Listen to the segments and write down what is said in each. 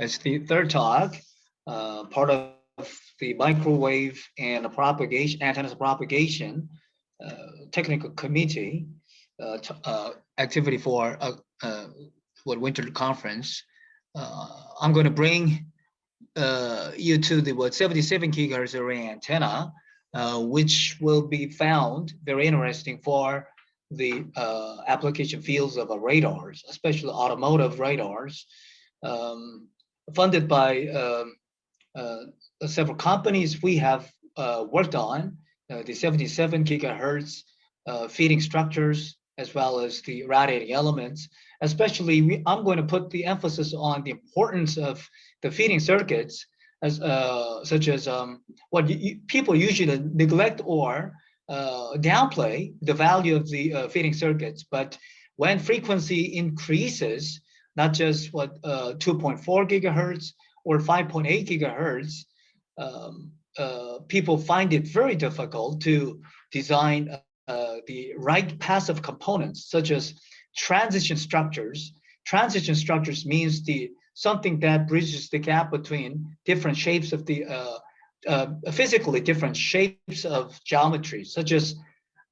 As the third talk, uh, part of the microwave and the propagation antennas propagation uh, technical committee uh, uh, activity for uh, uh, what winter conference. I'm going to bring you to the what 77 gigahertz array antenna, which will be found very interesting for the uh, application fields of uh, radars, especially automotive radars, um, funded by um, uh, several companies we have uh, worked on uh, the 77 gigahertz uh, feeding structures as well as the radiating elements. Especially, we, I'm going to put the emphasis on the importance of the feeding circuits as such as um, what you, people usually neglect or downplay the value of the uh, feeding circuits. But when frequency increases, not just what uh, 2.4 gigahertz or 5.8 gigahertz, um, uh, people find it very difficult to design uh, the right passive components, such as transition structures. Transition structures means the something that bridges the gap between different shapes of the uh, uh, physically different shapes of geometry, such as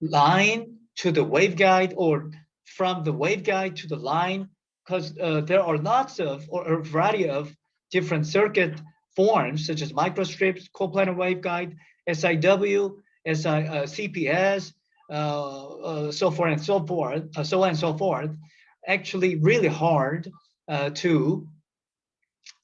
line to the waveguide or from the waveguide to the line, because uh, there are lots of or a variety of different circuit forms such as microstrips, coplanar waveguide, SIW, SI, uh, CPS, uh, uh, so forth and so forth, uh, so on and so forth. Actually, really hard to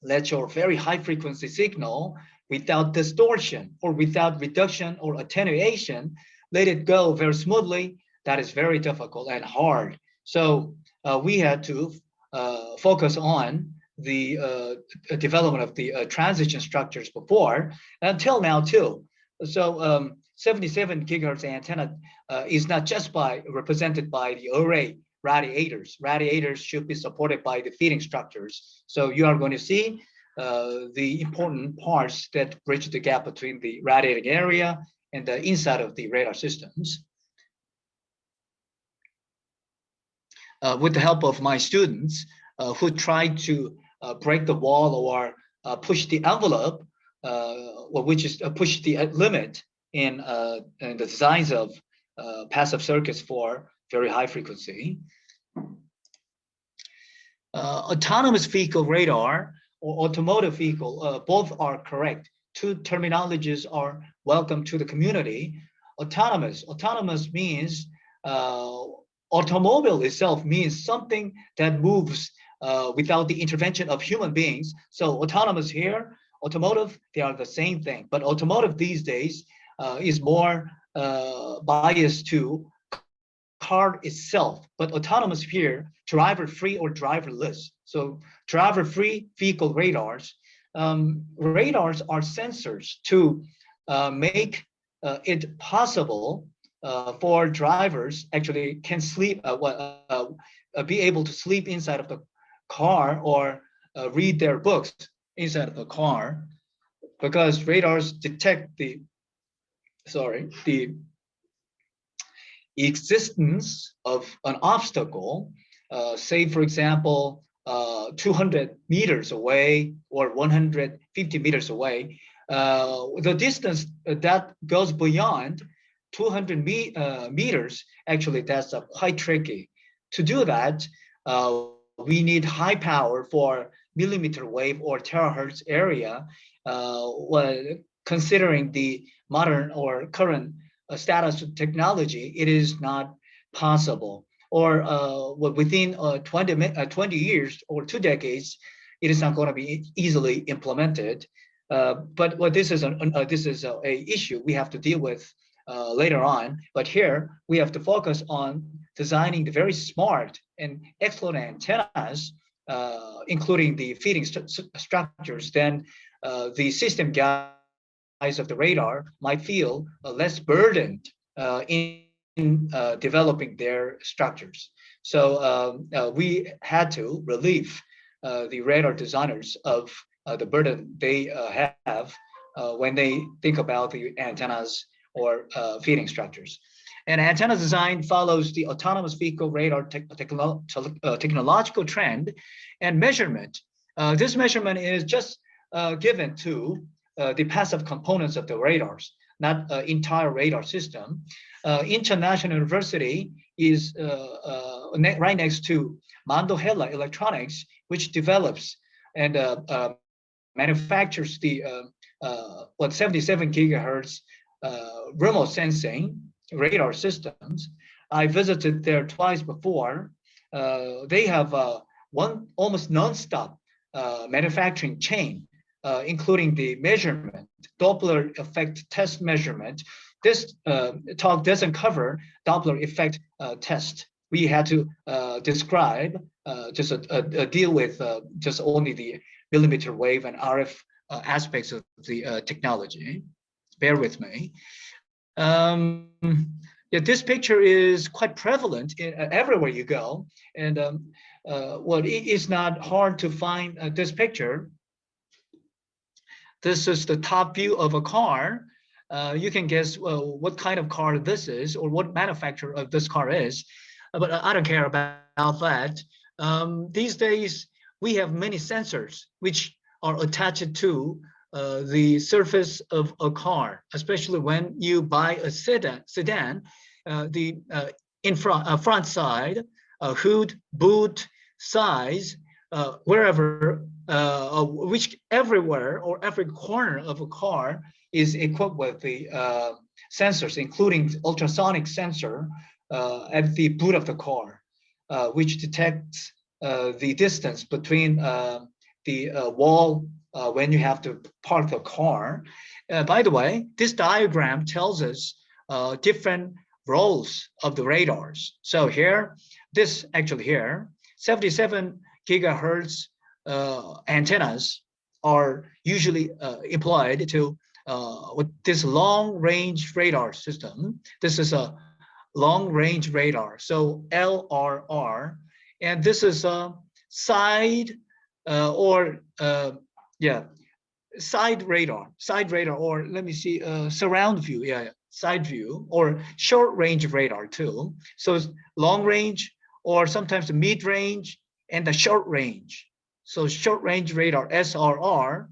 let your very high frequency signal without distortion or without reduction or attenuation, let it go very smoothly. That is very difficult and hard. So uh, we had to uh, focus on the uh, development of the uh, transition structures before and until now too. So um, 77 gigahertz antenna uh, is not just by represented by the array radiators. Radiators should be supported by the feeding structures. So you are going to see the important parts that bridge the gap between the radiating area and the inside of the radar systems. Uh, with the help of my students uh, who tried to uh, break the wall or uh, push the envelope, uh, which is uh, push the uh, limit in, uh, in the designs of uh, passive circuits for very high frequency. Uh, autonomous vehicle radar or automotive vehicle, uh, both are correct. Two terminologies are welcome to the community. Autonomous, autonomous means uh, automobile itself means something that moves uh, without the intervention of human beings. So autonomous here, automotive, they are the same thing. But automotive these days uh, is more uh, biased to car itself, but autonomous here, driver-free or driverless. So driver-free vehicle radars. Um, radars are sensors to uh, make uh, it possible uh, for drivers actually can sleep, uh, uh, be able to sleep inside of the car or uh, read their books inside of the car because radars detect the, sorry, the existence of an obstacle, uh, say for example, uh, 200 meters away or 150 meters away, uh, the distance that goes beyond 200 me uh, meters, actually that's quite tricky. To do that, uh, we need high power for millimeter wave or terahertz area, uh, well, considering the modern or current status of technology, it is not possible. Or uh, within uh, 20, uh, 20 years or two decades, it is not going to be easily implemented. Uh, but what this is an, uh, this is a, a issue we have to deal with uh, later on. But here we have to focus on designing the very smart and excellent antennas, including the feeding stu- structures. Then the system guys of the radar might feel uh, less burdened uh, in uh, developing their structures. So um, we had to relieve the radar designers of the burden they have when they think about the antennas or feeding structures. And antenna design follows the autonomous vehicle radar tech- techno- tele- uh, technological trend and measurement. Uh, this measurement is just uh, given to uh, the passive components of the radars, not uh, entire radar system. Uh, International University is uh, uh, ne- right next to Mandohela Electronics, which develops and manufactures the what 77 gigahertz remote sensing radar systems. I visited there twice before. They have one almost non-stop manufacturing chain, uh, including the measurement, Doppler effect test measurement. This uh, talk doesn't cover Doppler effect uh, test. We had to uh, describe uh, just a, a- a deal with uh, just only the millimeter wave and RF uh, aspects of the uh, technology. Bear with me. Um, yeah, this picture is quite prevalent in, uh, everywhere you go. And um, uh, well, it is not hard to find uh, this picture. This is the top view of a car. Uh, you can guess what kind of car this is or what manufacturer of this car is, Uh, but I don't care about, that. Um, these days, we have many sensors which are attached to uh, the surface of a car, especially when you buy a sedan. Sedan, uh, the uh, in front front side, hood, boot, size, wherever, uh, which everywhere or every corner of a car is equipped with the uh, sensors, including ultrasonic sensor uh, at the boot of the car, uh, which detects uh, the distance between uh, the wall when you have to park the car. By the way, this diagram tells us different roles of the radars. So here, this actually here, 77 gigahertz antennas are usually uh, employed to uh, with this long range radar system. This is a long range radar, so LRR, and this is a side uh, or uh, yeah, side radar, side radar, or let me see, uh, surround view, yeah, yeah, side view, or short range radar too. So long range, or sometimes the mid range and the short range. So short range radar SRR,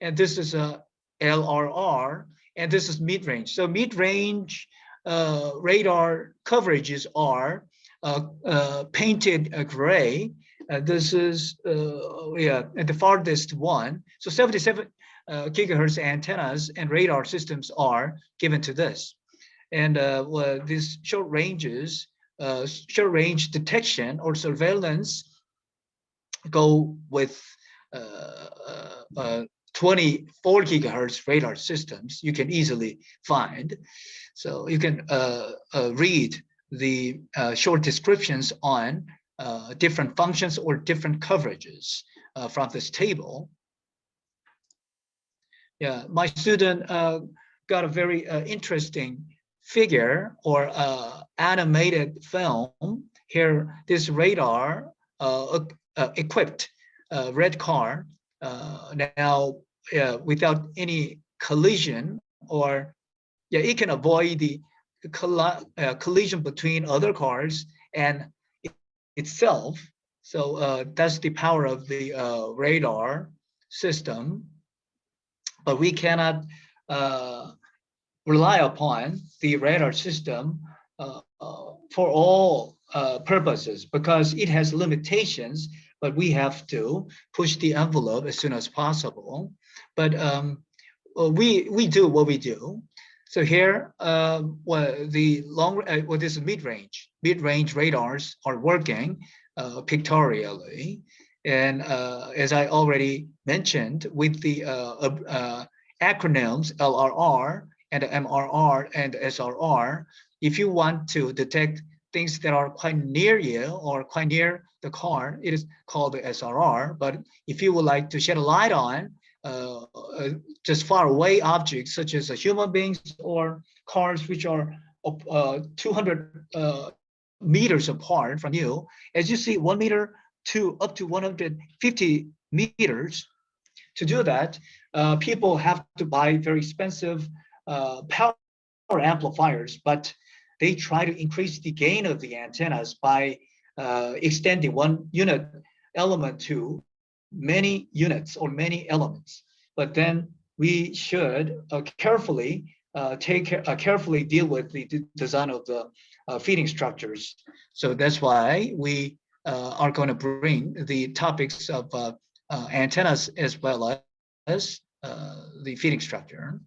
and this is a LRR, and this is mid range. So mid range uh, radar coverages are uh, uh, painted gray, this is, uh, yeah, the farthest one. So 77 uh, gigahertz antennas and radar systems are given to this. And uh, well, these short ranges, short range detection or surveillance go with uh, uh, uh, 24 gigahertz radar systems you can easily find. So you can uh, uh, read the uh, short descriptions on different functions or different coverages from this table. Yeah, my student got a very interesting figure or animated film. Here, this radar uh, equipped uh, red car uh, now uh, without any collision or yeah, it can avoid the colli- uh, collision between other cars and itself. So uh, that's the power of the uh, radar system. But we cannot uh, rely upon the radar system uh, uh, for all uh, purposes because it has limitations, but we have to push the envelope as soon as possible. But um, uh, we, we do what we do. So here, um, well, the long, uh, well, this is mid-range. Mid-range radars are working uh, pictorially. And uh, as I already mentioned, with the uh, uh, acronyms LRR and MRR and SRR, if you want to detect things that are quite near you or quite near the car, it is called the SRR. But if you would like to shed a light on uh, uh, just far away objects such as uh, human beings or cars which are uh, 200 uh, meters apart from you, as you see, one meter to up to 150 meters. To do that, uh, people have to buy very expensive power amplifiers, but they try to increase the gain of the antennas by uh, extending one unit element to many units or many elements. But then we should uh, carefully uh, take uh, carefully deal with the design of the uh, feeding structures. So that's why we uh, are going to bring the topics of uh, antennas as well as the feeding structure.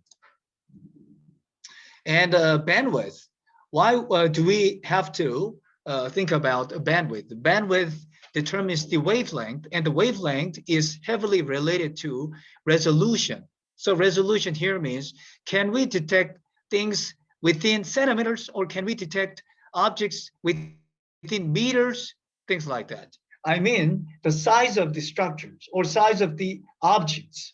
And bandwidth. Why uh, do we have to uh, think about bandwidth? The bandwidth determines the wavelength, and the wavelength is heavily related to resolution. So resolution here means, can we detect things within centimeters or can we detect objects within meters, things like that. I mean, the size of the structures or size of the objects.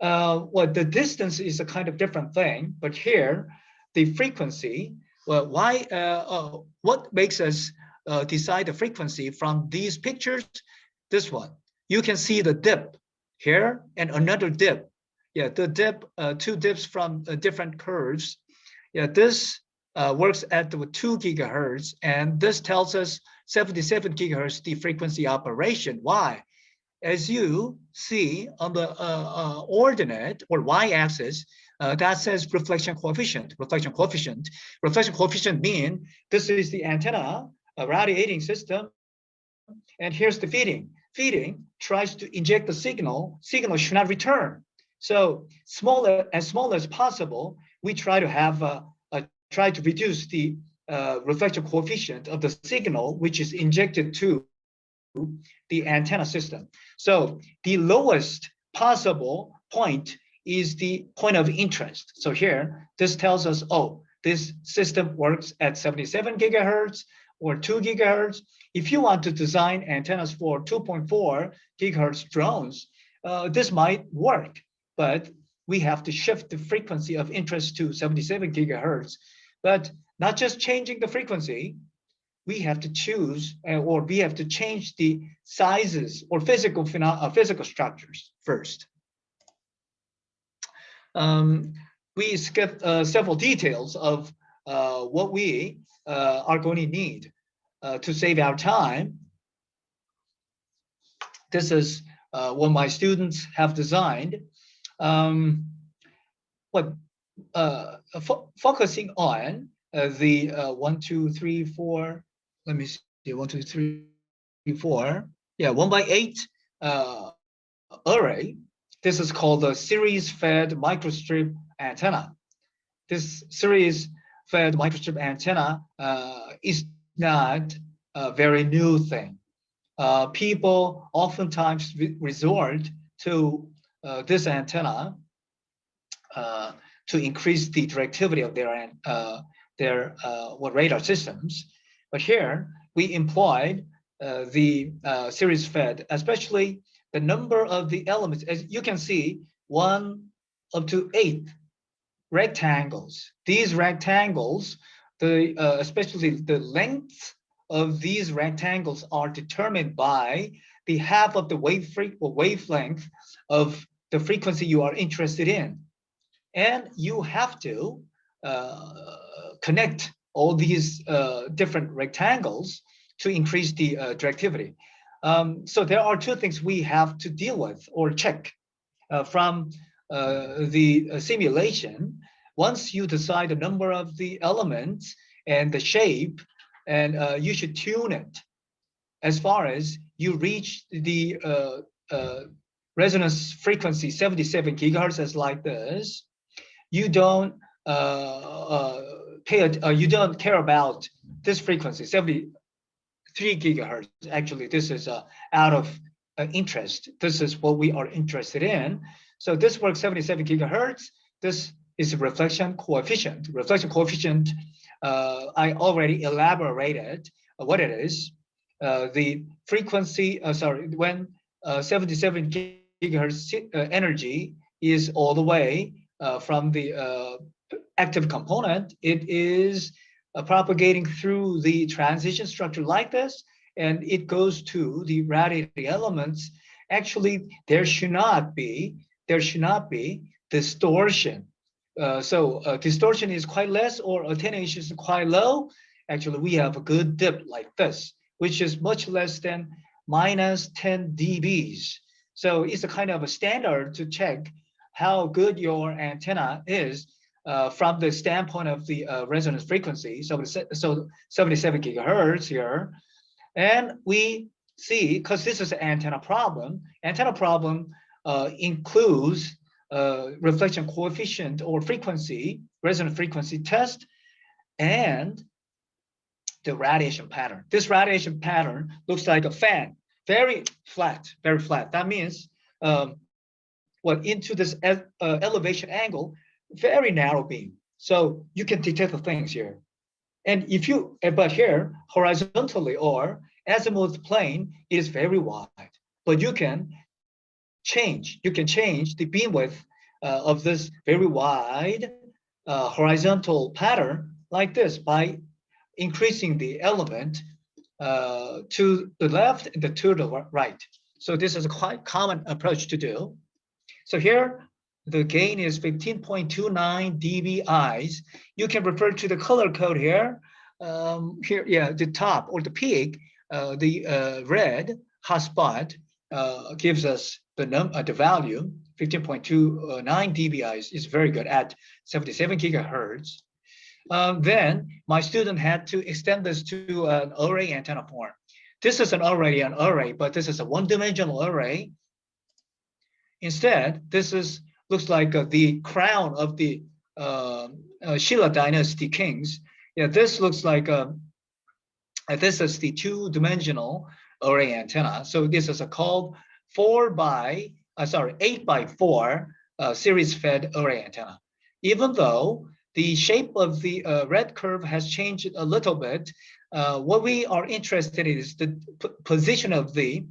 Uh, well, the distance is a kind of different thing, but here, the frequency, well, why, uh, uh, what makes us uh, decide the frequency from these pictures? This one, you can see the dip here and another dip. Yeah, the dip, uh, two dips from different curves. Yeah, this uh, works at the two gigahertz, and this tells us 77 gigahertz the frequency operation. Why? As you see on the uh, uh, ordinate or y-axis, uh, that says reflection coefficient. Reflection coefficient. Reflection coefficient mean this is the antenna, a radiating system, and here's the feeding. Feeding tries to inject the signal. Signal should not return. So smaller as small as possible, we try to have a, a try to reduce the uh, reflection coefficient of the signal which is injected to the antenna system. So the lowest possible point is the point of interest. So here, this tells us, oh, this system works at 77 gigahertz or 2 gigahertz. If you want to design antennas for 2.4 gigahertz drones, uh, this might work, but we have to shift the frequency of interest to 77 gigahertz. But not just changing the frequency, we have to choose uh, or we have to change the sizes or physical uh, physical structures first. Um, we skip uh, several details of uh, what we uh, are going to need uh, to save our time. This is uh, what my students have designed. Um, what uh, fo- focusing on the one, two, three, four. Let me see. One, two, three, four. Yeah, one by eight array. This is called the series fed microstrip antenna. This series fed microstrip antenna uh, is not a very new thing. Uh, people oftentimes re- resort to uh, this antenna uh, to increase the directivity of their uh, their uh, what radar systems. But here we employed the uh, series fed, especially the number of the elements. As you can see, one up to eight rectangles. These rectangles, the uh, especially the length of these rectangles are determined by the half of the wave fre- or wavelength of the frequency you are interested in. And you have to uh, connect all these uh, different rectangles to increase the uh, directivity. Um, so there are two things we have to deal with or check uh, from uh, the uh, simulation. Once you decide the number of the elements and the shape, and uh, you should tune it as far as you reach the uh, uh, resonance frequency 77 gigahertz as like this, you don't uh, uh, pay uh, you don't care about this frequency 73 gigahertz. Actually, this is uh, out of uh, interest. This is what we are interested in. So this works 77 gigahertz. This is reflection coefficient. Reflection coefficient, uh, I already elaborated what it is. Uh, the frequency, uh, sorry, when uh, 77 gigahertz uh, energy is all the way uh, from the uh, active component, it is uh, propagating through the transition structure like this, and it goes to the radiating elements. Actually, there should not be there should not be distortion uh, so uh, distortion is quite less or attenuation is quite low, actually we have a good dip like this, which is much less than minus 10 dBs. So it's a kind of a standard to check how good your antenna is uh, from the standpoint of the uh, resonance frequency. So, so 77 gigahertz here. And we see, because this is an antenna problem, antenna problem uh, includes uh, reflection coefficient or frequency, resonant frequency test, and the radiation pattern. This radiation pattern looks like a fan, very flat, very flat. That means um, what into this uh, elevation angle, very narrow beam. So you can detect the things here. And if you, but here horizontally or azimuth plane is very wide, but you can change, you can change the beam width uh, of this very wide uh, horizontal pattern like this by increasing the element uh, to the left and to the right. So this is a quite common approach to do. So here, the gain is 15.29 dBIs. You can refer to the color code here. Um, here, yeah, the top or the peak, uh, the uh, red hotspot uh, gives us the num uh, the value 15.29 dBIs is very good at 77 gigahertz. Um, then my student had to extend this to an array antenna form. This is an already an array, but this is a one-dimensional array. Instead, this is looks like uh, the crown of the uh, uh, Shilla dynasty kings. Yeah, this looks like uh, uh, this is the two-dimensional array antenna. So this is a called four by uh, sorry eight by four uh, series fed array antenna. Even though the shape of the red curve has changed a little bit, what we are interested in is the position of the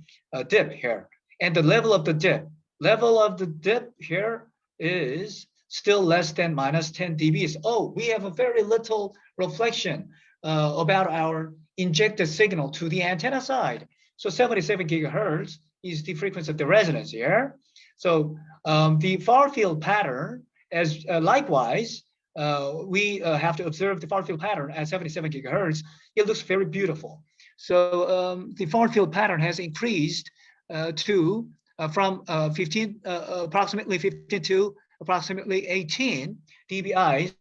dip here and the level of the dip. Level of the dip here is still less than minus 10 dBs. Oh, we have a very little reflection uh, about our injected signal to the antenna side. So 77 gigahertz is the frequency of the resonance here. So um, the far field pattern, as uh, likewise, uh, we uh, have to observe the far field pattern at 77 gigahertz. It looks very beautiful. So um, the far field pattern has increased uh, to from uh, 15, uh, approximately 15 to approximately 18 dBIs,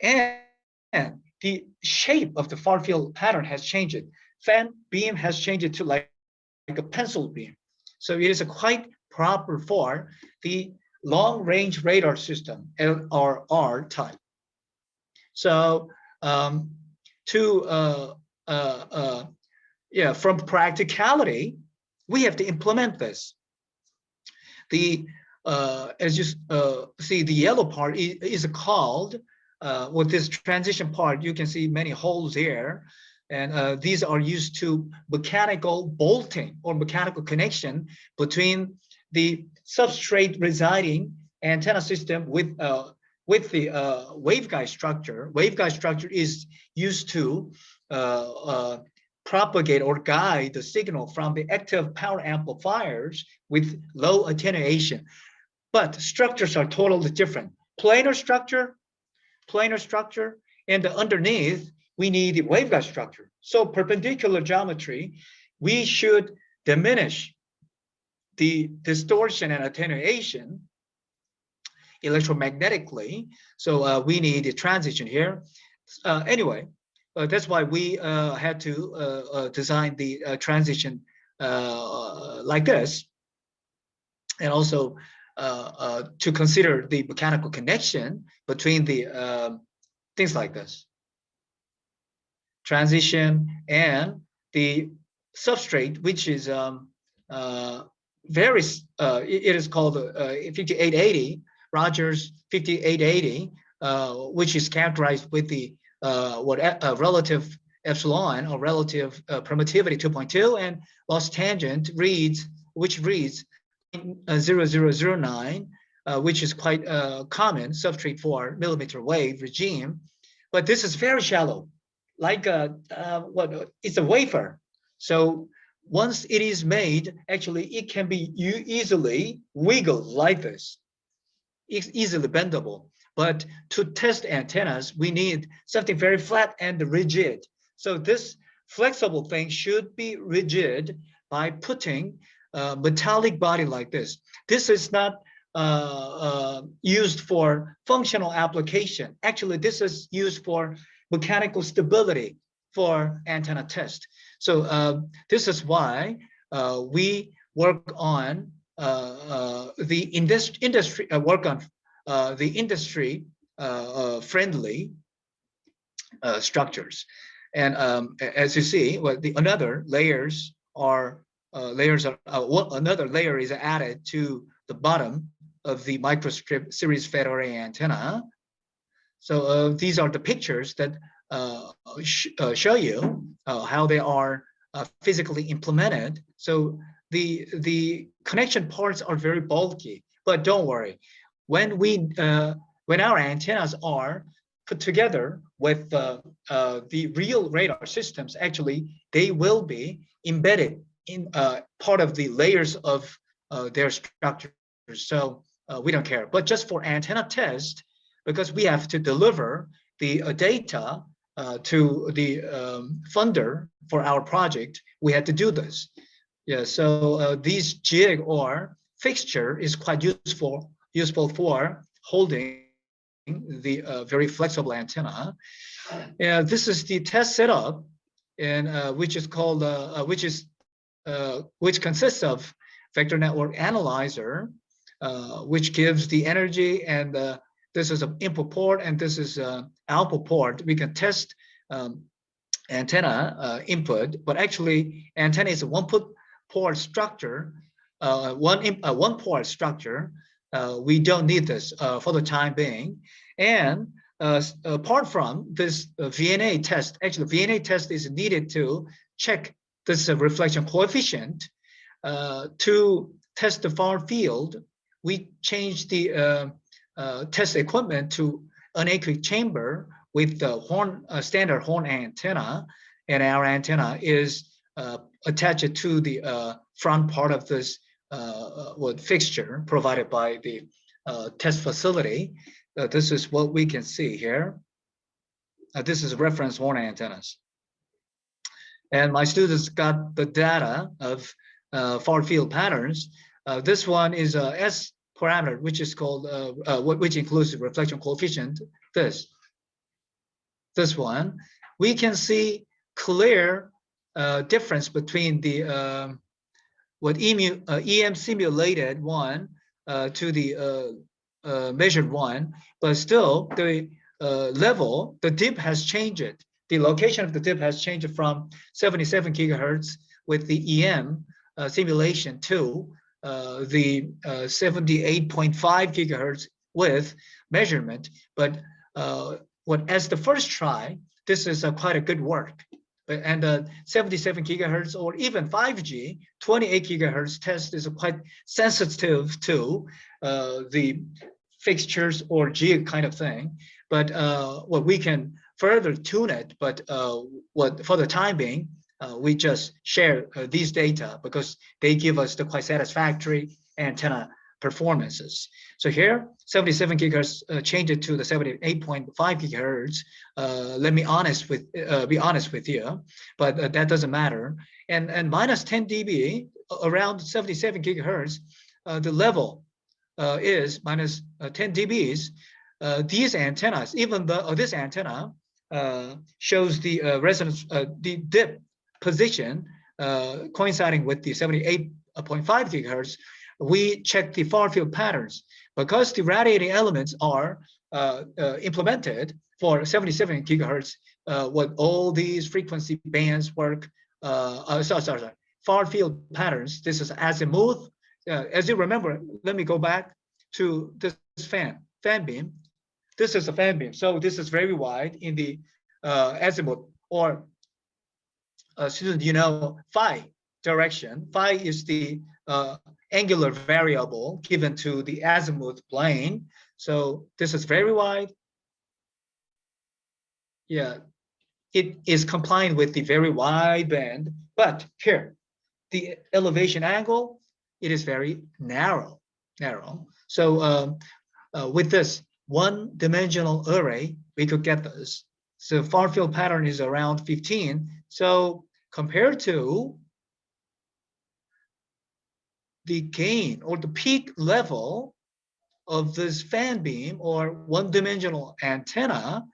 and, the shape of the far field pattern has changed. Fan beam has changed to like, like a pencil beam. So it is a quite proper for the long range radar system, LRR type. So um, to, uh, uh, uh, yeah, from practicality, we have to implement this. The, uh, as you uh, see, the yellow part is, is called, uh, with this transition part, you can see many holes here. And uh, these are used to mechanical bolting or mechanical connection between the substrate residing antenna system with uh, with the uh, waveguide structure. Waveguide structure is used to propagate or guide the signal from the active power amplifiers with low attenuation. But structures are totally different. Planar structure, planar structure, and underneath we need waveguide structure. So perpendicular geometry, we should diminish the distortion and attenuation electromagnetically. So uh, we need a transition here. Uh, anyway, that's why we uh, had to uh, uh, design the uh, transition uh, like this. And also uh, uh, to consider the mechanical connection between the things like this. Transition and the substrate, which is um, uh, very, uh, it- is called uh, 5880, Rogers 5880, uh, which is characterized with the uh, what e- uh, relative epsilon or relative uh, permittivity 2.2 and loss tangent reads, which reads uh, 0009, uh, which is quite common substrate for millimeter wave regime. But this is very shallow, like a, what, it's a wafer. So once it is made, actually it can be easily wiggled like this. It's easily bendable. But to test antennas, we need something very flat and rigid. So this flexible thing should be rigid by putting a metallic body like this. This is not uh, uh, used for functional application. Actually, this is used for mechanical stability for antenna test. So uh, this is why uh, we work on uh, uh, the industry, industry work on the industry uh, uh, friendly uh, structures. And um, as you see, well, the another layers are uh, layers are uh, another layer is added to the bottom of the microstrip series fed array antenna. So uh, these are the pictures that uh, sh uh, show you uh, how they are uh, physically implemented. So the the connection parts are very bulky, but don't worry. When we uh, when our antennas are put together with uh, uh, the real radar systems, actually they will be embedded in uh, part of the layers of uh, their structures. So uh, we don't care. But just for antenna test, because we have to deliver the data to the um, funder for our project, we had to do this. Yeah, so these jig or fixture is quite useful useful for holding the uh, very flexible antenna. And this is the test setup, and uh, which is called uh, uh, which is uh, which consists of vector network analyzer, uh, which gives the energy and this is an input port and this is an output port. We can test um, antenna input, but actually antenna is a one put port structure, one one port structure. Uh, we don't need this uh, for the time being. And uh, apart from this VNA test, actually VNA test is needed to check this reflection coefficient to test the far field. We changed the test equipment to an anechoic chamber with the horn, uh, standard horn antenna, and our antenna is uh, attached to the uh, front part of this uh, uh, what fixture provided by the uh, test facility. Uh, this is what we can see here. Uh, this is reference horn antennas. And my students got the data of uh, far field patterns. Uh, this one is a S parameter, which is called, uh, uh, which includes reflection coefficient, this. This one, we can see clear uh, difference between the what EMU, uh, EM simulated one uh, to the uh, uh, measured one, but still the uh, level, the dip has changed. The location of the dip has changed from 77 gigahertz with the EM simulation to the uh, 78.5 gigahertz with measurement. But what as the first try, this is uh, quite a good work. And uh, 77 gigahertz or even 5G, 28 gigahertz test is quite sensitive to uh, the fixtures or jig kind of thing. But uh, what we can further tune it, but uh, what for the time being, uh, we just share uh, these data because they give us the quite satisfactory antenna performances. So here, 77 gigahertz uh, change it to the 78.5 gigahertz. Uh, let me honest with uh, be honest with you, but uh, that doesn't matter. And and minus 10 dB around 77 gigahertz, uh, the level uh, is minus uh, 10 dBs. These antennas, even the this antenna shows the resonance, the dip position coinciding with the 78.5 gigahertz. We check the far field patterns because the radiating elements are uh, uh, implemented for 77 gigahertz. Uh, what all these frequency bands work. Uh, uh, sorry, sorry, sorry. Far field patterns. This is azimuth. Uh, as you remember, let me go back to this fan fan beam. This is a fan beam. So this is very wide in the azimuth or uh, student, you know, phi direction. Phi is the uh, angular variable given to the azimuth plane. So this is very wide. Yeah, it is compliant with the very wide band, but here, the elevation angle, it is very narrow, narrow. So um, uh, with this, one dimensional array, we could get this. So far field pattern is around 15. So compared to the gain or the peak level of this fan beam or one dimensional antenna,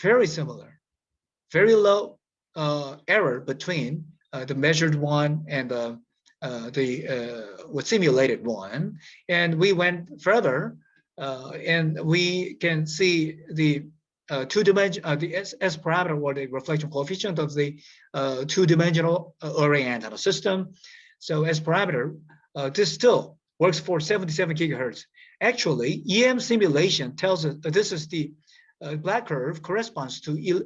very similar, very low uh, error between uh, the measured one and the uh, the uh, was simulated one. And we went further uh, and we can see the uh, two dimension, uh, the S, S parameter or the reflection coefficient of the uh, two dimensional array antenna system. So S parameter, uh, this still works for 77 gigahertz. Actually, EM simulation tells us that this is the uh, black curve corresponds to el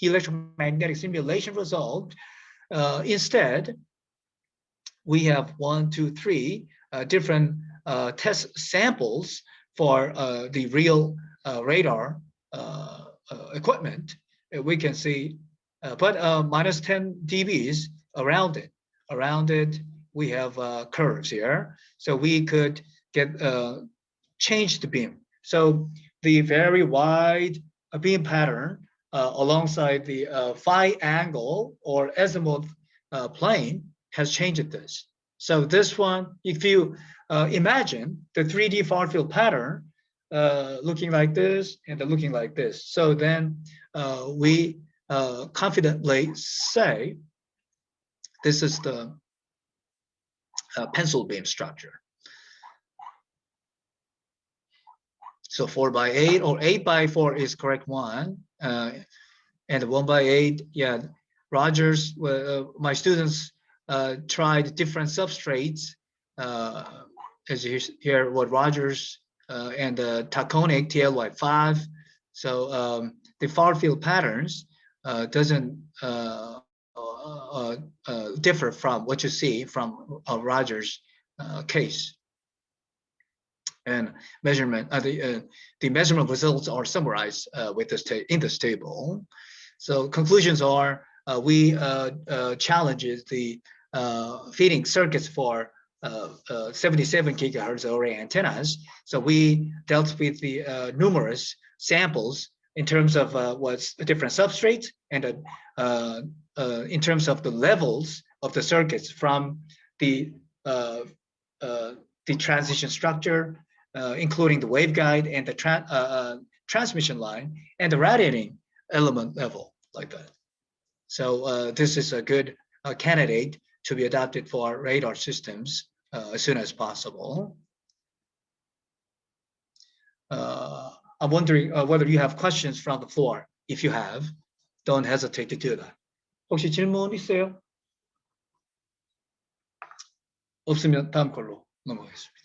electromagnetic simulation result. Uh, instead, we have one, two, three uh, different uh, test samples for uh, the real radar equipment. We can see, but minus 10 dBs around it. Around it, we have uh, curves here. So we could get uh, change the beam. So the very wide uh, beam pattern uh, alongside the uh, phi angle or azimuth uh, plane has changed this. So this one, if you uh, imagine the 3D far field pattern uh, looking like this and looking like this. So then we confidently say this is the uh, pencil beam structure. So four by eight or eight by four is correct one. Uh, and one by eight, yeah, Rogers, uh, my students uh, tried different substrates. Uh, as you hear what Rogers uh, and the Taconic TLY5. So um, the far field patterns uh, doesn't uh, uh, differ from what you see from uh, Rogers uh, case. And measurement, uh, the, the measurement results are summarized with this in this table. So conclusions are we challenges the feeding circuits for uh, uh, 77 gigahertz array antennas. So we dealt with the numerous samples in terms of what's different substrates and uh, uh, in terms of the levels of the circuits from the uh, uh, the transition structure, uh, including the waveguide and the tran- uh, uh, transmission line and the radiating element level like that. So this is a good candidate to be adopted for our radar systems as soon as possible. I'm wondering whether you have questions from the floor. If you have, don't hesitate to do that. 혹시 질문 있어요? 없으면 다음 걸로 넘어가겠습니다.